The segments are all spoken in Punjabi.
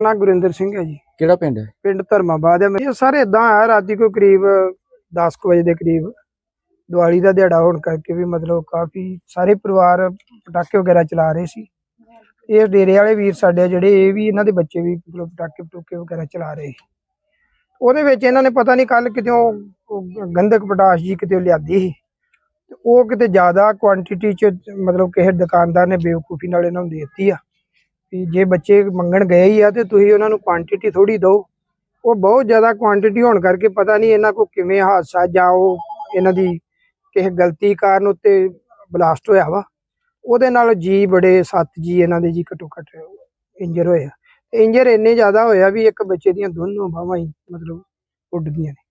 ਨਾ ਗੁਰਿੰਦਰ ਸਿੰਘ ਹੈ ਜੀ। ਕਿਹੜਾ ਪਿੰਡ ਹੈ? ਪਿੰਡ ਧਰਮਾਬਾਦ ਹੈ। ਇਹ ਸਾਰੇ ਇਦਾਂ ਆ ਰਾਤੀ ਕੋਈ ਕਰੀਬ 10 ਕੁ ਵਜੇ ਦੇ ਕਰੀਬ ਦੀਵਾਲੀ ਦਾ ਦਿਹਾੜਾ ਹੋਣ ਕਰਕੇ ਵੀ ਮਤਲਬ ਕਾਫੀ ਸਾਰੇ ਪਰਿਵਾਰ ਪਟਾਕੇ ਵਗੈਰਾ ਚਲਾ ਰਹੇ ਸੀ। ਇਹ ਡੇਰੇ ਵਾਲੇ ਵੀਰ ਸਾਡੇ ਜਿਹੜੇ ਇਹ ਵੀ ਇਹਨਾਂ ਦੇ ਬੱਚੇ ਵੀ ਮਤਲਬ ਪਟਾਕੇ ਪਟੂਕੇ ਵਗੈਰਾ ਚਲਾ ਰਹੇ ਸੀ। ਉਹਦੇ ਵਿੱਚ ਇਹਨਾਂ ਨੇ ਪਤਾ ਨਹੀਂ ਕੱਲ ਕਿਤੇ ਗੰਧਕ ਪਟਾਸ਼ ਜੀ ਕਿਤੇ ਲਿਆਦੀ ਸੀ। ਤੇ ਉਹ ਕਿਤੇ ਜ਼ਿਆਦਾ ਕੁਆਂਟੀਟੀ ਚ ਮਤਲਬ ਕਿਸੇ ਦੁਕਾਨਦਾਰ ਨੇ ਬੇਵਕੂਫੀ ਨਾਲ ਇਹਨਾਂ ਨੂੰ ਦੇ ਦਿੱਤੀ ਆ। ਵੀ ਜੇ ਬੱਚੇ ਮੰਗਣ ਗਏ ਹੀ ਆ ਤੇ ਤੁਸੀਂ ਉਹਨਾਂ ਨੂੰ ਕੁਆਂਟੀਟੀ ਥੋੜੀ ਦਿਓ। ਉਹ ਬਹੁਤ ਜ਼ਿਆਦਾ ਕੁਆਂਟੀਟੀ ਹੋਣ ਕਰਕੇ ਪਤਾ ਨਹੀਂ ਇਹਨਾਂ ਕੋ ਕਿਵੇਂ ਹਾਦਸਾ ਜਾਂ ਉਹ ਇਹਨਾਂ ਦੀ ਕਿਸੇ ਗਲਤੀ ਕਾਰਨ ਉੱਤੇ ਬਲਾਸਟ ਹੋਇਆ ਵਾ। ਉਹਦੇ ਨਾਲ ਜੀ ਬੜੇ ਸੱਤ ਜੀ ਇਹਨਾਂ ਦੇ ਜੀ ਘੱਟੋ ਘੱਟ ਇੰਜਰ ਹੋਇਆ ਇੰਜਰ ਇੰਨੇ ਜ਼ਿਆਦਾ ਹੋਇਆ ਵੀ ਇੱਕ ਬੱਚੇ ਦੀਆਂ ਦੋਨੋਂ ਬਾਹਾਂ ਹੀ ਮਤਲਬ ਉੱਡ ਗਈਆਂ ਨੇ।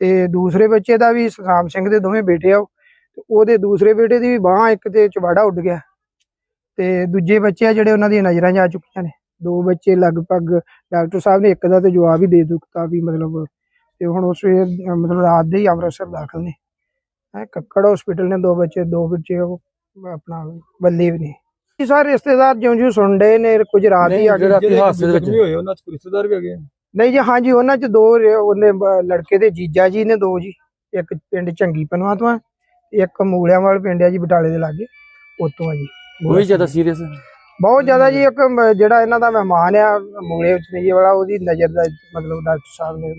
ਤੇ ਦੂਸਰੇ ਬੱਚੇ ਦਾ ਵੀ ਸਤਨਾਮ ਸਿੰਘ ਦੇ ਦੋਵੇਂ ਬੇਟੇ ਆ ਉਹਦੇ ਦੂਸਰੇ ਬੇਟੇ ਦੀ ਵੀ ਬਾਹ ਇੱਕ ਤੇ ਚਵਾੜਾ ਉੱਡ ਗਿਆ। ਤੇ ਦੂਜੇ ਬੱਚੇ ਆ ਜਿਹੜੇ ਉਹਨਾਂ ਦੀਆਂ ਨਜ਼ਰਾਂ 'ਚ ਆ ਚੁੱਕੀਆਂ ਨੇ। ਦੋ ਬੱਚੇ ਲਗਭਗ ਡਾਕਟਰ ਸਾਹਿਬ ਨੇ ਇੱਕ ਦਾ ਤੇ ਜਵਾਬ ਹੀ ਦੇ ਦਿੱਤਾ ਵੀ ਮਤਲਬ ਤੇ ਹੁਣ ਉਸ ਅਹ ਮਤਲਬ ਰਾਤ ਦੇ ਹੀ ਅੰਮ੍ਰਿਤਸਰ ਦਾਖਲ ਨੇ। ਹੈ ਕੱਕੜ ਹਸਪੀਟਲ ਨੇ ਦੋ ਬੱਚੇ ਦੋ ਬੱਚੇ ਉਹ ਆਪਣਾ ਬੱਲੇ ਵੀ ਨੇ। ਇਹ ਸਾਰੇ ਰਿਸ਼ਤੇਦਾਰ ਜਿਉਂ ਜਿਉਂ ਸੁਣਦੇ ਨੇ ਕੁਝ ਰਾਤ ਹੀ ਆ ਜਿਹੜਾ ਰਾਤੀ ਹਾਦਸੇ ਦੇ ਵਿੱਚ। ਹੋਏ ਉਹਨਾਂ ਚ ਰਿਸ਼ਤੇਦਾਰ ਵੀ ਹੈਗੇ ਆ। ਨਹੀਂ ਜੀ ਹਾਂਜੀ ਉਹਨਾਂ ਚ ਦੋ ਉਹਨੇ ਲੜਕੇ ਦੇ ਜੀਜਾ ਜੀ ਨੇ ਦੋ ਜੀ। ਇੱਕ ਪਿੰਡ ਚੰਗੀ ਪਨਵਾ ਤੋਂ ਆ ਇੱਕ ਮੂਲਿਆਂ ਵਾਲ ਪਿੰਡ ਆ ਜੀ ਬਟਾਲੇ ਦੇ ਲਾਗੇ ਉਤੋਂ ਆ ਜੀ। ਉਹ ਵੀ ਜ਼ਿਆਦਾ ਸੀਰੀਅਸ ਬਹੁਤ ਜ਼ਿਆਦਾ ਜੀ ਇੱਕ ਮ- ਜਿਹੜਾ ਇਹਨਾਂ ਦਾ ਮਹਿਮਾਨ ਆ ਮੂਲੇ ਵਿੱਚ ਨਹੀਂ ਵਾਲਾ ਉਹਦੀ ਨਜ਼ਰ ਦਾ ਮਤਲਬ ਡਾਕਟਰ ਸਾਹਿਬ ਨੇ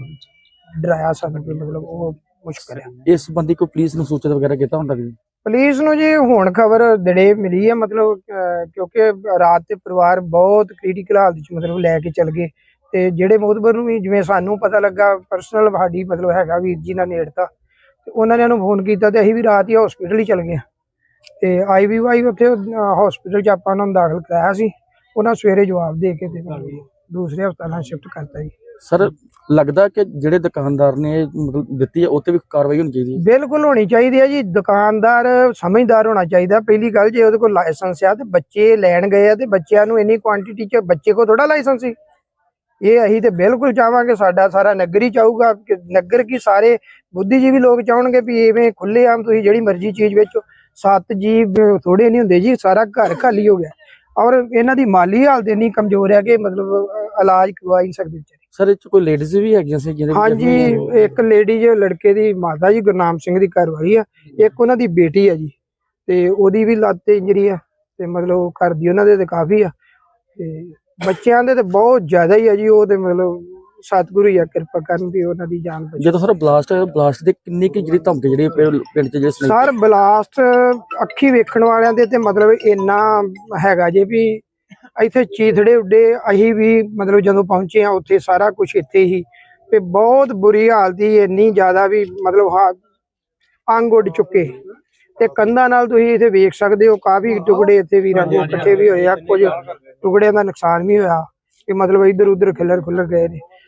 ਡਰਾਇਆ ਸਾਨੂੰ ਕਿ ਮਤਲਬ ਉਹ ਮੁਸ਼ਕਲ ਆ ਇਸ ਸੰਬੰਧੀ ਕੋਈ ਪੁਲਿਸ ਨੂੰ ਸੂਚਿਤ ਵਗੈਰਾ ਕੀਤਾ ਹੁੰਦਾ ਵੀ? ਪੁਲਿਸ ਨੂੰ ਜੀ ਹੁਣ ਖਬਰ ਦੜੇ ਮਿਲੀ ਹੈ ਮਤਲਬ ਅਹ, ਕਿਉਂਕਿ ਰਾਤ ਤੇ ਪਰਿਵਾਰ ਬਹੁਤ ਕ੍ਰਿਟੀਕਲ ਹਾਲਤ ਵਿੱਚ ਮਤਲਬ ਲੈ ਕੇ ਚਲ ਗਏ ਤੇ ਜਿਹੜੇ ਮੋਦਬਰ ਨੂੰ ਵੀ ਜਿਵੇਂ ਸਾਨੂੰ ਪਤਾ ਲੱਗਾ ਪਰਸਨਲ ਸਾਡੀ ਮਤਲਬ ਹੈਗਾ ਵੀਰ ਜੀ ਨਾਲ ਨੇੜਤਾ ਤੇ ਉਹਨਾਂ ਨੇ ਉਹਨੂੰ ਫੋਨ ਕੀਤਾ ਤੇ ਅਸੀਂ ਵੀ ਰਾਤ ਹੀ ਹਸਪੀਟਲ ਹੀ ਚਲ ਗਏ ਤੇ ਆਈਵੀਵਾਈ ਉੱਥੇ ਹਸਪੀਟਲ 'ਚ ਆਪਾਂ ਉਹਨਾਂ ਨੂੰ ਦਾਖਲ ਕਰਾਇਆ ਸੀ। ਉਹਨਾਂ ਸਵੇਰੇ ਜਵਾਬ ਦੇ ਕੇ ਤੇ ਦੂਸਰੇ ਹਸਪਤਾਲਾਂ ਸ਼ਿਫਟ ਕਰਤਾ ਜੀ। ਸਰ ਲੱਗਦਾ ਕਿ ਜਿਹੜੇ ਦੁਕਾਨਦਾਰ ਨੇ ਮਤਲਬ ਦਿੱਤੀ ਹੈ ਉੱਤੇ ਵੀ ਕਾਰਵਾਈ ਹੋਣੀ ਚਾਹੀਦੀ ਹੈ? ਬਿਲਕੁਲ ਹੋਣੀ ਚਾਹੀਦੀ ਹੈ ਜੀ। ਦੁਕਾਨਦਾਰ ਸਮਝਦਾਰ ਹੋਣਾ ਚਾਹੀਦਾ। ਪਹਿਲੀ ਗੱਲ ਜੇ ਉਹਦੇ ਕੋਲ ਲਾਇਸੈਂਸ ਆ ਤੇ ਬੱਚੇ ਲੈਣ ਗਏ ਆ ਤੇ ਬੱਚਿਆਂ ਨੂੰ ਇੰਨੀ ਕੁਆਂਟੀਟੀ ਚ ਬੱਚੇ ਕੋਲ ਥੋੜਾ ਲਾਇਸੈਂਸ ਸੀ। ਇਹ ਅਸੀਂ ਤੇ ਬਿਲਕੁਲ ਚਾਹਾਂਗੇ ਸਾਡਾ ਸਾਰਾ ਨਗਰ ਹੀ ਚਾਹੂਗਾ ਕਿ ਨਗਰ ਕੀ ਸਾਰੇ ਬੁੱਧੀਜੀਵੀ ਲੋਕ ਚਾਹਣਗੇ ਵੀ ਇਵੇਂ ਖੁੱਲੇ ਆਮ ਤੁਸੀਂ ਜਿਹੜੀ ਮਰਜ਼ੀ ਚੀਜ਼ ਵੇਚੋ। ਸੱਤ ਜੀ ਥੋੜੇ ਨਹੀਂ ਹੁੰਦੇ ਜੀ ਸਾਰਾ ਘਰ ਖਾਲੀ ਹੋ ਗਿਆ। ਔਰ ਇਹਨਾਂ ਦੀ ਮਾਲੀ ਹਾਲਤ ਇੰਨੀ ਕਮਜ਼ੋਰ ਹੈ ਕਿ ਮਤਲਬ ਇਲਾਜ ਕਰਵਾ ਹੀ ਨਹੀਂ ਸਕਦੇ ਵਿਚਾਰੇ। ਸਰ ਇਹ 'ਚ ਕੋਈ ਲੇਡੀਜ਼ ਵੀ ਹੈਗੀਆਂ ਸੀ ਜਿਹਦੇ ਹਾਂਜੀ? ਇੱਕ ਲੇਡੀ ਜੋ ਲੜਕੇ ਦੀ ਮਾਤਾ ਜੀ ਗੁਰਨਾਮ ਸਿੰਘ ਦੀ ਘਰ ਵਾਲੀ ਆ। ਇੱਕ ਉਹਨਾਂ ਦੀ ਬੇਟੀ ਆ ਜੀ ਤੇ ਉਹਦੀ ਵੀ ਲੱਤ ਤੇ ਇੰਜਰੀ ਆ ਤੇ ਮਤਲਬ ਘਰ ਦੀ ਉਹਨਾਂ ਦੇ ਤੇ ਕਾਫੀ ਆ। ਤੇ ਬੱਚਿਆਂ ਦੇ ਤੇ ਬਹੁਤ ਜ਼ਿਆਦਾ ਹੀ ਆ ਜੀ ਉਹ ਤੇ ਮਤਲਬ ਸਤਿਗੁਰੂ ਹੀ ਆ ਕਿਰਪਾ ਕਰਨ ਵੀ ਉਹਨਾਂ ਦੀ ਜਾਨ ਬਚੇ। ਜਦੋਂ ਸਰ ਬਲਾਸਟ ਬਲਾਸਟ ਦੇ ਕਿੰਨੀ ਕੀ ਜਿਹੜੀ ਧਮਕੀ ਜਿਹੜੀ ਪਿੰਡ ਪਿੰਡ 'ਚ ਜਿਹੜੇ ਸਰ ਬਲਾਸਟ ਅੱਖੀ ਵੇਖਣ ਵਾਲਿਆਂ ਦੇ ਤੇ ਮਤਲਬ ਇੰਨਾ ਹੈਗਾ ਜੇ ਵੀ ਇੱਥੇ ਚੀਥੜੇ ਉੱਡੇ ਅਸੀਂ ਵੀ ਮਤਲਬ ਜਦੋਂ ਪਹੁੰਚੇ ਆ ਉੱਥੇ ਸਾਰਾ ਕੁਝ ਇੱਥੇ ਹੀ। ਤੇ ਬਹੁਤ ਬੁਰੀ ਹਾਲਤ ਹੀ ਇੰਨੀ ਜ਼ਿਆਦਾ ਵੀ ਮਤਲਬ ਹਾ- ਅੰਗ ਉੱਡ ਚੁੱਕੇ। ਤੇ ਕੰਧਾਂ ਨਾਲ ਤੁਸੀਂ ਇੱਥੇ ਵੇਖ ਸਕਦੇ ਹੋ ਕਾਫੀ ਟੁਕੜੇ ਇੱਥੇ ਵੀਰਾਂ ਦੇ ਇਕੱਠੇ ਵੀ ਹੋਏ ਆ ਕੁਝ ਟੁਕੜਿਆਂ ਦਾ ਨੁਕਸਾਨ ਵੀ ਹੋਇਆ। ਕਿ ਮਤਲਬ ਇੱਧਰ ਉੱਧਰ ਖਿਲਰ ਖੁੱਲਰ ਗਏ ਨੇ।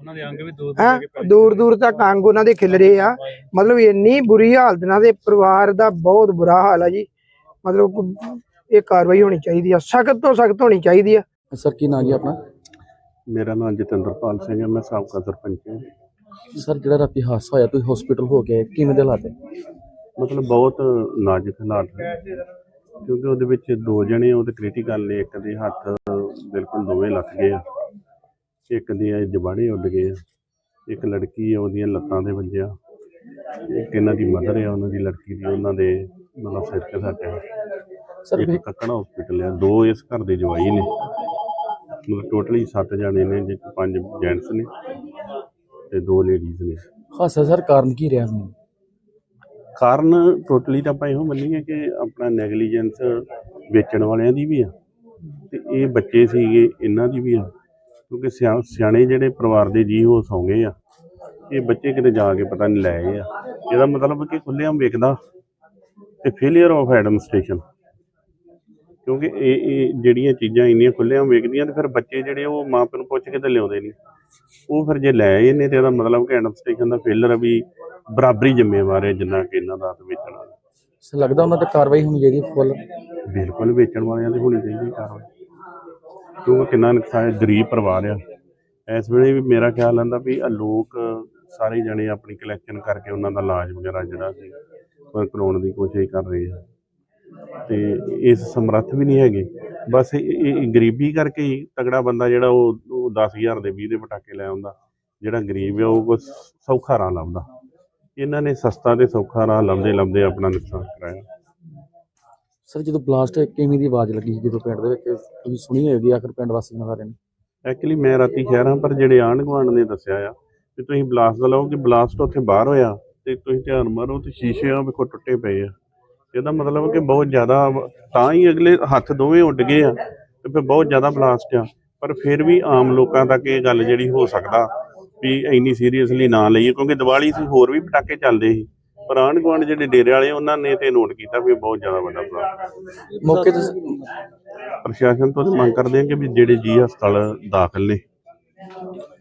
ਉਹਨਾਂ ਦੇ ਅੰਗ ਵੀ ਦੋ ਹੈਂ? ਦੂਰ ਦੂਰ ਤੱਕ ਅੰਗ ਉਹਨਾਂ ਦੇ ਖਿਲ ਰਹੇ ਆ ਮਤਲਬ ਇੰਨੀ ਬੁਰੀ ਹਾਲਤ ਨਾਲ ਦੇ ਪਰਿਵਾਰ ਦਾ ਬਹੁਤ ਬੁਰਾ ਹਾਲ ਆ ਜੀ। ਮਤਲਬ ਇਹ ਕਾਰਵਾਈ ਹੋਣੀ ਚਾਹੀਦੀ ਆ ਸਖਤ ਤੋਂ ਸਖਤ ਹੋਣੀ ਚਾਹੀਦੀ ਆ। ਸਰ ਕੀ ਨਾਂ ਜੀ ਆਪਣਾ? ਮੇਰਾ ਨਾਮ ਜਤਿੰਦਰਪਾਲ ਸਿੰਘ ਹੈ ਮੈਂ ਸਾਬਕਾ ਸਰਪੰਚ ਹਾਂ ਸਰ ਜਿਹੜਾ ਰਾਤੀ ਹਾਦਸਾ ਹੋਇਆ ਤੁਸੀਂ ਹਸਪੀਟਲ ਹੋ ਗਏ ਕਿਵੇਂ ਦੇ ਹਾਲਾਤ ਹੈ ਮਤਲਬ ਬਹੁਤ ਨਾਜ਼ੁਕ ਹਾਲਾਤ ਨੇ। ਕਿਉਂਕਿ ਉਹਦੇ ਵਿੱਚ ਦੋ ਜਣੇ ਉਹਦੇ ਕ੍ਰਿਟੀਕਲ ਨੇ ਇੱਕ ਦੇ ਹੱਥ ਬਿਲਕੁਲ ਦੋਵੇਂ ਲੱਥ ਗਏ ਆ। ਇੱਕ ਦੇ ਜਬਾੜੇ ਉੱਡ ਗਏ ਆ। ਇੱਕ ਲੜਕੀ ਆ ਉਹਦੀਆਂ ਲੱਤਾਂ ਦੇ ਵੱਜਿਆ ਇੱਕ ਇਹਨਾਂ ਦੀ ਮਦਰ ਆ ਉਹਨਾਂ ਦੀ ਲੜਕੀ ਦੀ ਉਹਨਾਂ ਦੇ ਮਤਲਬ ਸਿਰ ਤੇ ਸੱਟ ਸਰ ਇੱਕ ਕੱਕੜਾ ਹਸਪੀਟਲ ਆ। ਦੋ ਇਸ ਘਰ ਦੇ ਜਵਾਈ ਨੇ। ਮਤਲਬ ਟੋਟਲੀ 7 ਜਣੇ ਨੇ 'ਚ ਪੰਜ ਜੈਂਟਸ ਨੇ ਤੇ ਦੋ ਲੇਡੀਜ਼ ਨੇ। ਹਾਦਸਾ ਸਰ ਕਾਰਨ ਕੀ ਰਿਹਾ ਹੁਣ ਕਾਰਨ ਟੋਟਲੀ ਤਾਂ ਆਪਾਂ ਇਹੋ ਮੰਨੀਏ ਕਿ ਆਪਣਾ ਨੈਗਲੀਜੈਂਸ ਵੇਚਣ ਵਾਲਿਆਂ ਦੀ ਵੀ ਆ। ਤੇ ਇਹ ਬੱਚੇ ਸੀਗੇ ਇਹਨਾਂ ਦੀ ਵੀ ਆ। ਕਿਉਂਕਿ ਸਿਆ- ਸਿਆਣੇ ਜਿਹੜੇ ਪਰਿਵਾਰ ਦੇ ਜੀ ਉਹ ਸੌਂ ਗਏ ਆ। ਇਹ ਬੱਚੇ ਕਿਤੇ ਜਾ ਕੇ ਪਤਾ ਨਹੀਂ ਲੈ ਆਏ ਆ। ਇਹਦਾ ਮਤਲਬ ਕਿ ਖੁੱਲ੍ਹੇਆਮ ਵੇਖਦਾ ਤੇ ਫੇਲਿਅਰ ਆਫ ਐਡਮਿਨਿਸਟ੍ਰੇਸ਼ਨ ਕਿਉਂਕਿ ਇਹ ਇਹ ਜਿਹੜੀਆਂ ਚੀਜ਼ਾਂ ਇੰਨੀਆਂ ਖੁੱਲ੍ਹੀਆਂ ਵੇਖਦੀਆਂ ਤੇ ਫਿਰ ਬੱਚੇ ਜਿਹੜੇ ਉਹ ਮਾਂ ਪਿਓ ਨੂੰ ਪੁੱਛ ਕੇ ਤੇ ਲਿਆਉਂਦੇ ਨਹੀਂ। ਉਹ ਫਿਰ ਜੇ ਲੈ ਆਏ ਨੇ ਤੇ ਇਹਦਾ ਮਤਲਬ ਕਿ ਐਡਮਿਨਿਸਟ੍ਰੇਸ਼ਨ ਦਾ ਫੇਲਰ ਵੀ ਬਰਾਬਰੀ ਜ਼ਿੰਮੇਵਾਰ ਹੈ ਜਿੰਨਾ ਕਿ ਇਹਨਾਂ ਦਾ ਤੇ ਵੇਚਣ ਵਾਲਾ। ਲੱਗਦਾ ਉਹਨਾਂ ਤੇ ਕਾਰਵਾਈ ਹੋਣੀ ਚਾਹੀਦੀ ਫੁੱਲ ਬਿਲਕੁਲ ਵੇਚਣ ਵਾਲਿਆਂ ਦੀ ਹੋਣੀ ਚਾਹੀਦੀ ਕਾਰਵਾਈ। ਕਿਉਂਕਿ ਕਿੰਨਾ ਨੁਕਸਾਨ ਗਰੀਬ ਪਰਿਵਾਰ ਆ। ਇਸ ਵੇਲੇ ਵੀ ਮੇਰਾ ਖਿਆਲ ਆਂਦਾ ਵੀ ਆਹ ਲੋਕ ਸਾਰੇ ਜਣੇ ਆਪਣੀ ਕਲੈਕਸ਼ਨ ਕਰਕੇ ਉਹਨਾਂ ਦਾ ਇਲਾਜ ਵਗੈਰਾ ਜਿਹੜਾ ਸੀ, ਉਹ ਕਰਾਉਣ ਦੀ ਕੋਸ਼ਿਸ਼ ਕਰ ਰਹੇ ਆ। ਤੇ ਇਸ ਸਮਰੱਥ ਵੀ ਨਹੀਂ ਹੈਗੇ। ਬਸ ਇਹ ਗਰੀਬੀ ਕਰਕੇ ਹੀ ਤਗੜਾ ਬੰਦਾ ਜਿਹੜਾ ਉਹ ਉਹ 10000 ਦੇ 20 ਦੇ ਪਟਾਕੇ ਲੈ ਆਉਂਦਾ। ਜਿਹੜਾ ਗਰੀਬ ਆ, ਉਹ ਕੁਛ ਸੌਖਾ ਰਾਹ ਲੱਭਦਾ। ਇਹਨਾਂ ਨੇ ਸਸਤਾ ਤੇ ਸੌਖਾ ਰਾਹ ਲੱਭਦੇ ਲੱਭਦੇ ਆਪਣਾ ਨੁਕਸਾਨ ਕਰਾਇਆ। ਸਰ, ਜਦੋਂ ਬਲਾਸਟ ਕਿਵੇਂ ਦੀ ਆਵਾਜ਼ ਲੱਗੀ ਸੀ ਜਦੋਂ ਪਿੰਡ ਦੇ ਵਿੱਚ? ਤੁਸੀਂ ਸੁਣੀ ਹੋਏਗੀ, ਆਖਰ ਪਿੰਡ ਵਾਸੀਆਂ ਬਾਰੇ। ਨੇ ਐਕਚੁਅਲੀ ਮੈਂ ਰਾਤੀ ਸ਼ਹਿਰਾਂ ਪਰ ਜਿਹੜੇ ਆਂਢ ਗੁਆਂਢ ਨੇ ਦੱਸਿਆ ਆ ਕਿ ਤੁਸੀਂ ਬਲਾਸਟ ਦਾ ਲਓ ਕਿ ਬਲਾਸਟ ਉੱਥੇ ਬਾਹਰ ਹੋਇਆ ਤੇ ਤੁਸੀਂ ਧਿਆਨ ਮਾਰੋ ਤੇ ਸ਼ੀਸ਼ੇ ਆ ਵੇਖੋ ਟੁੱਟੇ ਪਏ ਆ। ਇਹਦਾ ਮਤਲਬ ਕਿ ਬਹੁਤ ਜ਼ਿਆਦਾ ਤਾਂ ਹੀ ਅਗਲੇ ਹੱਥ ਦੋਵੇਂ ਉੱਡ ਗਏ ਆ ਤੇ ਫਿਰ ਬਹੁਤ ਜ਼ਿਆਦਾ ਬਲਾਸਟ ਆ। ਪਰ ਫਿਰ ਵੀ ਆਮ ਲੋਕਾਂ ਤੱਕ ਇਹ ਗੱਲ ਜਿਹੜੀ ਹੋ ਸਕਦਾ ਵੀ ਇੰਨੀ ਸੀਰੀਅਸਲੀ ਨਾ ਲਈਏ, ਕਿਉਂਕਿ ਦੀਵਾਲੀ ਸੀ ਹੋਰ ਵੀ ਪਟਾਕੇ ਚੱਲਦੇ ਸੀ। ਪਰ ਆਂਢ ਗੁਆਂਢ ਜਿਹੜੇ ਡੇਰੇ ਵਾਲੇ ਉਹਨਾਂ ਨੇ ਤੇ ਨੋਟ ਕੀਤਾ ਵੀ ਇਹ ਬਹੁਤ ਜ਼ਿਆਦਾ ਵੱਡਾ ਬਲਾਸਟ ਮੌਕੇ ਤੇ ਪ੍ਰਸ਼ਾਸਨ ਤੋਂ ਮੰਗ ਕਰਦੇ ਹਾਂ ਕਿ ਵੀ ਜਿਹੜੇ ਜੀ ਹਸਪਤਾਲ ਦਾਖਲ ਨੇ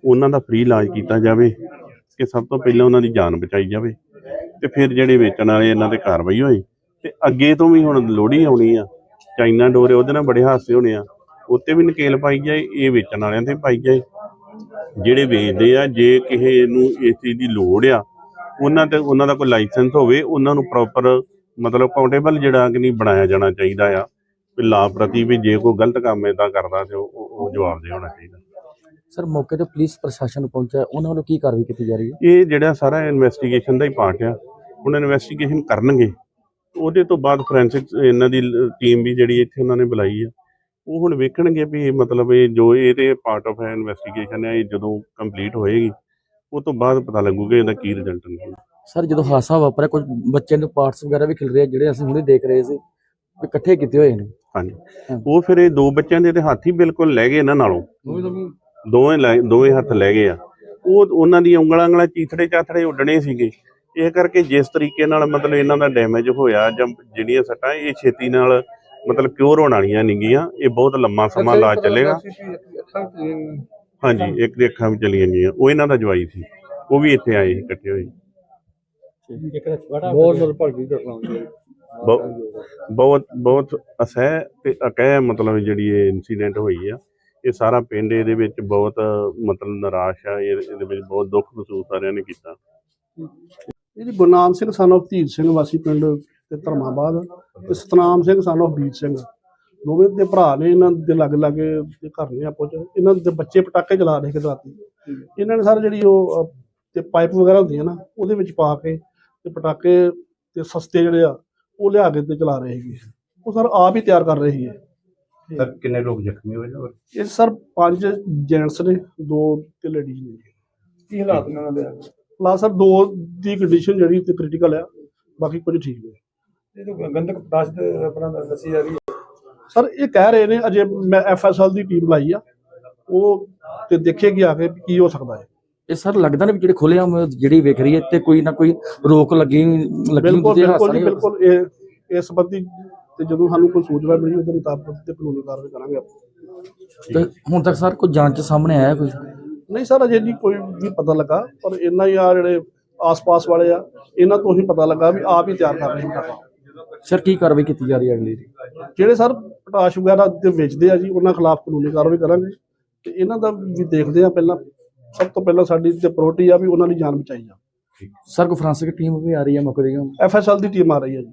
ਉਹਨਾਂ ਦਾ ਫ੍ਰੀ ਇਲਾਜ ਕੀਤਾ ਜਾਵੇ ਕਿ ਸਭ ਤੋਂ ਪਹਿਲਾਂ ਉਹਨਾਂ ਦੀ ਜਾਨ ਬਚਾਈ ਜਾਵੇ ਤੇ ਫਿਰ ਜਿਹੜੇ ਵੇਚਣ ਵਾਲੇ ਇਹਨਾਂ ਤੇ ਕਾਰਵਾਈ ਹੋਈ ਤੇ ਅੱਗੇ ਤੋਂ ਵੀ ਹੁਣ ਲੋਹੜੀ ਆਉਣੀ ਆ ਚਾਈਨਾ ਡੋਰੇ ਉਹਦੇ ਨਾਲ ਬੜੇ ਹਾਸੇ ਹੋਣੇ ਆ ਉੱਤੇ ਵੀ ਨਕੇਲ ਪਾਈ ਜਾਏ ਇਹ ਵੇਚਣ ਵਾਲਿਆਂ ਤੇ ਪਾਈ ਜਾਏ। ਜਿਹੜੇ ਵੇਚਦੇ ਆ ਜੇ ਕਿਸੇ ਨੂੰ ਇਸ ਚੀਜ਼ ਦੀ ਲੋੜ ਆ ਉਹਨਾਂ ਤੇ ਉਹਨਾਂ ਦਾ ਕੋਈ ਲਾਇਸੈਂਸ ਹੋਵੇ ਉਹਨਾਂ ਨੂੰ ਪ੍ਰੋਪਰ ਮਤਲਬ ਕਾਊਂਟੇਬਲ ਜਿਹੜਾ ਕਿ ਨਹੀਂ ਬਣਾਇਆ ਜਾਣਾ ਚਾਹੀਦਾ ਆ। ਵੀ ਲਾ ਪ੍ਰਤੀ ਵੀ ਜੇ ਕੋਈ ਗਲਤ ਕੰਮ ਇਦਾਂ ਕਰਦਾ ਤੇ ਉਹ- ਉਹ ਜਵਾਬਦੇਹ ਹੋਣਾ ਚਾਹੀਦਾ। ਸਰ ਮੌਕੇ ਤੇ ਪੁਲਿਸ ਪ੍ਰਸ਼ਾਸਨ ਪਹੁੰਚਿਆ ਉਹਨਾਂ ਵੱਲੋਂ ਕੀ ਕਾਰਵਾਈ ਕੀਤੀ ਜਾ ਰਹੀ ਹੈ? ਇਹ ਜਿਹੜਾ ਸਾਰਾ ਇਨਵੈਸਟੀਗੇਸ਼ਨ ਦਾ ਹੀ ਪਾਰਟ ਆ। ਹੁਣ ਇਨਵੈਸਟੀਗੇਸ਼ਨ ਕਰਨਗੇ। ਉਹਦੇ ਤੋਂ ਬਾਅਦ ਫੋਰੈਂਸਿਕ ਇਹਨਾਂ ਦੀ ਟੀਮ ਵੀ ਜਿਹੜੀ ਇੱਥੇ ਉਹਨਾਂ ਨੇ ਬੁਲਾਈ ਆ। ਉਹ ਹੁਣ ਵੇਖਣਗੇ ਵੀ ਇਹ ਮਤਲਬ ਇਹ ਜੋ ਇਹਦੇ ਪਾਰਟ ਆਫ ਇਨਵੈਸਟੀਗੇਸ਼ਨ ਹੈ ਇਹ ਜਦੋਂ ਕੰਪਲੀਟ ਹੋਏਗੀ। ਉਹ ਤੋਂ ਬਾਅਦ ਪਤਾ ਲੱਗੂਗਾ ਇਹਦਾ ਕੀ ਰਿਜ਼ਲਟ ਨਿਕਲਦਾ ਸਰ ਜਦੋਂ ਹਾਦਸਾ ਵਾਪਰਿਆ ਕੁਝ ਬੱਚਿਆਂ ਦੇ ਪਾਰਟਸ ਵਗੈਰਾ ਵੀ ਖਿਲ ਰਹੇ ਆ ਜਿਹੜੇ ਅਸੀਂ ਹੁਣੇ ਦੇਖ ਰਹੇ ਸੀ ਵੀ ਇਕੱਠੇ ਕੀਤੇ ਹੋਏ ਨੇ। ਹਾਂਜੀ। ਉਹ ਫਿਰ ਇਹ ਦੋ ਬੱਚਿਆਂ ਦੇ ਤੇ ਹੱਥ ਹੀ ਬਿਲਕੁਲ ਲੈ ਗਏ ਇਹਨਾਂ ਨਾਲੋਂ। ਦੋਵੇਂ ਦੋਵੇਂ ਹੱਥ ਲੈ ਗਏ ਆ। ਉਹ ਉਹਨਾਂ ਦੀਆਂ ਉਂਗਲਾਂ ਉਂਗਲਾਂ ਚੀਥੜੇ ਚਾਥੜੇ ਉੱਡਣੇ ਸੀਗੇ। ਇਹ ਕਰਕੇ ਜਿਸ ਤਰੀਕੇ ਨਾਲ ਮਤਲਬ ਇਹਨਾਂ ਦਾ ਡੈਮੇਜ ਹੋਇਆ ਜਾਂ ਜਿਹੜੀਆਂ ਸੱਟਾਂ ਇਹ ਛੇਤੀ ਨਾਲ ਮਤਲਬ ਕਿਉਰ ਹੋਣ ਵਾਲੀਆਂ ਨਹੀਂ ਗੀਆਂ ਇਹ ਬਹੁਤ ਲੰਮਾ ਸਮਾਂ ਲਾ ਚੱਲੇਗਾ। ਹਾਂਜੀ ਇੱਕ ਦੇ ਅੱਖਾਂ ਵੀ ਚਲੀਆਂ ਗਈਆਂ। ਉਹ ਇਹਨਾਂ ਦਾ ਜਵਾਈ ਸੀ। ਉਹ ਵੀ ਇੱਥੇ ਆਏ ਸੀ ਇਕੱਠੇ ਹੋਏ। ਬਹੁਤ ਬਹੁ- ਬਹੁਤ ਬਹੁਤ ਅਸਹਿ ਤੇ ਅਕਹਿ ਮਤਲਬ ਜਿਹੜੀ ਇਹ ਇਨਸੀਡੈਂਟ ਹੋਈ ਆ। ਇਹ ਸਾਰਾ ਪਿੰਡ ਇਹਦੇ ਵਿੱਚ ਬਹੁਤ ਮਤਲਬ ਨਿਰਾਸ਼ ਆ। ਇਹ- ਇਹਦੇ ਵਿੱਚ ਬਹੁਤ ਦੁੱਖ ਮਹਿਸੂਸ ਸਾਰਿਆਂ ਨੇ ਕੀਤਾ। ਇਹਦੀ ਗੁਰਨਾਮ ਸਿੰਘ son of ਧੀਰ ਸਿੰਘ ਵਾਸੀ ਪਿੰਡ ਤੇ ਧਰਮਾਬਾਦ ਤੇ ਸਤਨਾਮ ਸਿੰਘ son of ਬੀਰ ਸਿੰਘ। ਦੋਵੇਂ ਦੇ ਭਰਾ ਨੇ ਇਹਨਾਂ ਦੇ ਲੱਗ ਲਾਗੇ ਤੇ ਘਰ ਨੇ ਆਪੋ ਚ ਇਹਨਾਂ ਦੇ ਬੱਚੇ ਪਟਾਕੇ ਚਲਾ ਰਹੇ ਕਿ ਰਾਤੀ। ਇਹਨਾਂ ਨੇ ਸਰ ਜਿਹੜੀ ਉਹ ਅਹ, ਤੇ ਪਾਈਪ ਵਗੈਰਾ ਹੁੰਦੀਆਂ ਨਾ ਉਹਦੇ ਵਿੱਚ ਪਾ ਕੇ ਤੇ ਪਟਾਕੇ ਤੇ ਸਸਤੇ ਜਿਹੜੇ ਆ ਉਹ ਲਿਆ ਕੇ ਤੇ ਚਲਾ ਰਹੇ ਸੀਗੇ ਉਹ ਸਰ ਆਪ ਹੀ ਤਿਆਰ ਕਰ ਰਹੇ ਸੀਗੇ ਸਰ ਕਿੰਨੇ ਲੋਕ ਜ਼ਖਮੀ ਹੋਏ ਨੇ? ਔਰ ਇਹ ਸਰ ਪੰਜ ਜੈਂਟਸ ਨੇ ਦੋ ਤੇ ਲੇਡੀਜ਼ ਨੇ ਕੀ ਹਾਲਾਤ ਨੇ ਉਹਨਾਂ ਦੇ? ਪਲੱਸ ਸਰ ਦੋ ਦੀ ਕੰਡੀਸ਼ਨ ਜਿਹੜੀ ਤੇ ਕ੍ਰਿਟੀਕਲ ਆ ਬਾਕੀ ਕੁਝ ਠੀਕ ਨੇ। ਇਹ ਤਾਂ ਗੰਦਕ ਪਦਾਰਥ ਆਪਣਾ ਦੱਸੀ ਜਾ ਰਹੀ ਹੈ। ਸਰ ਇਹ ਕਹਿ ਰਹੇ ਨੇ ਅਜੇ ਮੈਂ ਐਫਐਸਐਲ ਦੀ ਟੀਮ ਲਾਈ ਆ। ਉਹ ਤੇ ਦੇਖੇਗੀ ਆ ਕੇ ਕੀ ਹੋ ਸਕਦਾ ਹੈ। ਇਹ ਸਰ ਲੱਗਦਾ ਨਾ ਵੀ ਜਿਹੜੇ ਖੁੱਲੇ ਆਮ ਜਿਹੜੀ ਵੇਖ ਰਹੀ ਹੈ ਤੇ ਕੋਈ ਨਾ ਕੋਈ ਰੋਕ ਲੱਗੀ ਲੱਗੀ ਬਿਲਕੁਲ ਬਿਲਕੁਲ। ਬਿਲਕੁਲ। ਇਹ ਇਸ ਸੰਬੰਧੀ ਤੇ ਜਦੋਂ ਸਾਨੂੰ ਕੋਈ ਸੂਚਨਾ ਮਿਲੀ ਉਹਦੇ ਮੁਤਾਬਕ ਤੇ ਕਾਨੂੰਨੀ ਕਾਰਵਾਈ ਕਰਾਂਗੇ ਆਪਾਂ। ਤੇ ਹੁਣ ਤੱਕ ਸਰ ਕੋਈ ਜਾਂਚ ਸਾਹਮਣੇ ਆਇਆ ਕੋਈ? ਨਹੀਂ ਸਰ ਅਜੇ ਨਹੀਂ ਕੋਈ ਵੀ ਪਤਾ ਲੱਗਾ ਪਰ ਇੰਨਾ ਹੀ ਆ ਜਿਹੜੇ ਆਸ-ਪਾਸ ਵਾਲੇ ਆ ਇਹਨਾਂ ਤੋਂ ਹੀ ਪਤਾ ਲੱਗਾ ਵੀ ਆਪ ਹੀ ਤਿਆਰ ਕਰ ਰਹੇ ਨੇ ਸਰ ਕੀ ਕਾਰਵਾਈ ਕੀਤੀ ਜਾ ਰਹੀ ਹੈ ਅਗਲੀ? ਜਿਹੜੇ ਸਰ ਪਟਾਸ਼ ਵਗੈਰਾ ਤੇ ਵੇਚਦੇ ਆ ਜੀ ਉਹਨਾਂ ਖਿਲਾਫ ਕਾਨੂੰਨੀ ਕਾਰਵਾਈ ਕਰਾਂਗੇ। ਤੇ ਇਹਨਾਂ ਦਾ ਵੀ ਦੇਖਦੇ ਆ ਪਹਿਲਾਂ ਸਭ ਤੋਂ ਪਹਿਲਾਂ ਸਾਡੀ ਤੇ ਪ੍ਰਾਇੋਰਟੀ ਆ ਵੀ ਉਹਨਾਂ ਦੀ ਜਾਨ ਬਚਾਈ ਜਾ ਸਰ ਕੋ ਫਰਾਂਸਿਕ ਟੀਮ ਵੀ ਆ ਰਹੀ ਹੈ ਮੌਕੇ ਦੀ ਐਫਐਸਐਲ ਦੀ ਟੀਮ ਆ ਰਹੀ ਹੈ ਜੀ।